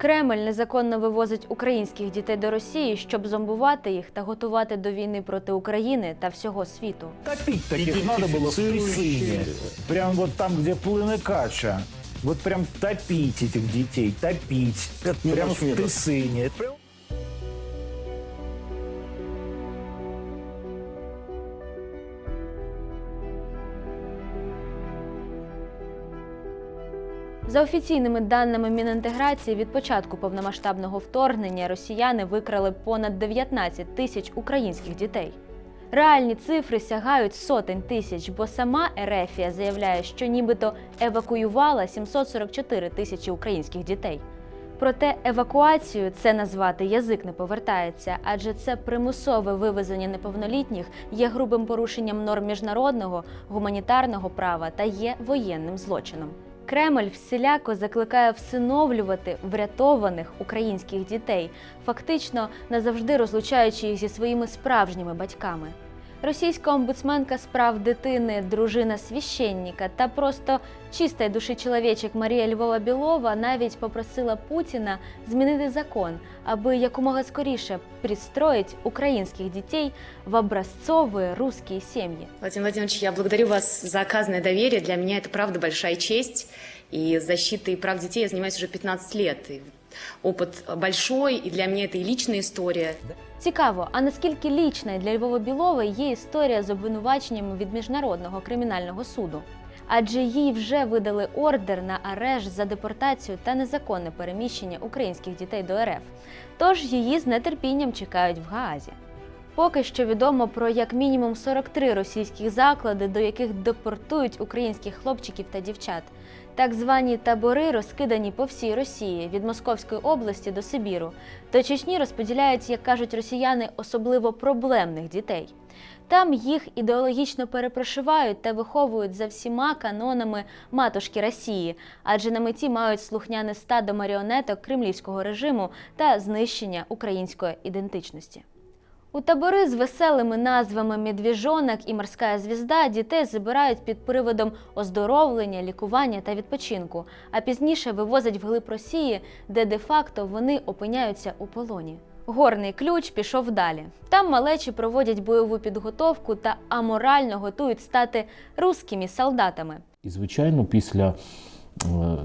Кремль незаконно вивозить українських дітей до Росії, щоб зомбувати їх та готувати до війни проти України та всього світу. Топить таких надо было в Тысыне. Прям вот там, где плыны кача. Вот прям топить этих детей, топить. не прям наш в метод. За офіційними даними Мінінтеграції, від початку повномасштабного вторгнення росіяни викрали понад 19 тисяч українських дітей. Реальні цифри сягають сотень тисяч, бо сама Ерефія заявляє, що нібито евакуювала 744 тисячі українських дітей. Проте евакуацію це назвати язик не повертається, адже це примусове вивезення неповнолітніх є грубим порушенням норм міжнародного гуманітарного права та є воєнним злочином. Кремль всіляко закликає всиновлювати врятованих українських дітей, фактично назавжди розлучаючи їх зі своїми справжніми батьками. Російська омбудсменка з прав дитини, дружина священника та просто чиста душі чоловічок Марія Львова Білова навіть попросила Путіна змінити закон, аби якомога скоріше пристроїть українських дітей в образцові русські сім'ї. Владимир Владимирович, я благодарю вас за оказанное доверие. Для меня это правда большая честь. И защитой прав детей я занимаюсь уже 15 лет. И опыт большой, и для меня это и личная история. Цікаво, а наскільки лічна для Львова Білової є історія з обвинуваченнями від міжнародного кримінального суду? Адже їй вже видали ордер на арешт за депортацію та незаконне переміщення українських дітей до РФ. Тож її з нетерпінням чекають в Гаазі. Поки що відомо про як мінімум 43 російських заклади, до яких депортують українських хлопчиків та дівчат. Так звані табори розкидані по всій Росії від Московської області до Сибіру. До Чечні розподіляють, як кажуть росіяни, особливо проблемних дітей. Там їх ідеологічно перепрошивають та виховують за всіма канонами матушки Росії, адже на меті мають слухняне стадо маріонеток кремлівського режиму та знищення української ідентичності. У табори з веселими назвами Медвіжонок і Морська звізда дітей забирають під приводом оздоровлення, лікування та відпочинку, а пізніше вивозять вглиб Росії, де де-факто вони опиняються у полоні. Горний ключ пішов далі. Там малечі проводять бойову підготовку та аморально готують стати русскими солдатами. І, звичайно, після е,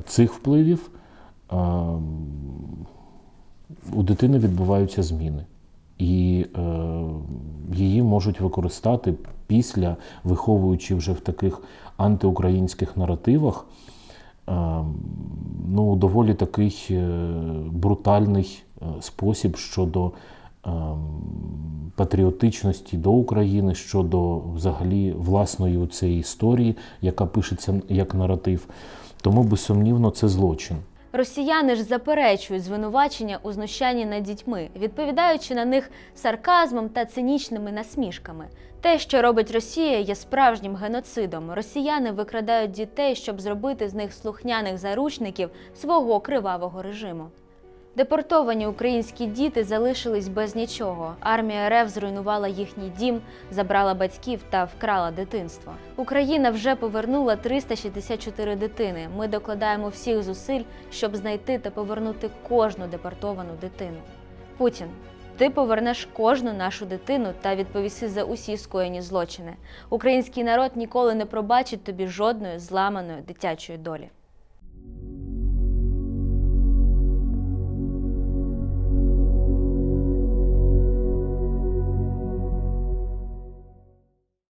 цих впливів е, у дитини відбуваються зміни. І е, її можуть використати після, виховуючи вже в таких антиукраїнських наративах, е, ну, доволі такий е, брутальний е, спосіб щодо е, патріотичності до України, щодо взагалі власної цієї історії, яка пишеться як наратив. Тому, безсумнівно, це злочин. Росіяни ж заперечують звинувачення у знущанні над дітьми, відповідаючи на них сарказмом та цинічними насмішками. Те, що робить Росія, є справжнім геноцидом. Росіяни викрадають дітей, щоб зробити з них слухняних заручників свого кривавого режиму. Депортовані українські діти залишились без нічого. Армія РФ зруйнувала їхній дім, забрала батьків та вкрала дитинство. Україна вже повернула 364 дитини. Ми докладаємо всіх зусиль, щоб знайти та повернути кожну депортовану дитину. Путін, ти повернеш кожну нашу дитину та відповіси за усі скоєні злочини. Український народ ніколи не пробачить тобі жодної зламаної дитячої долі.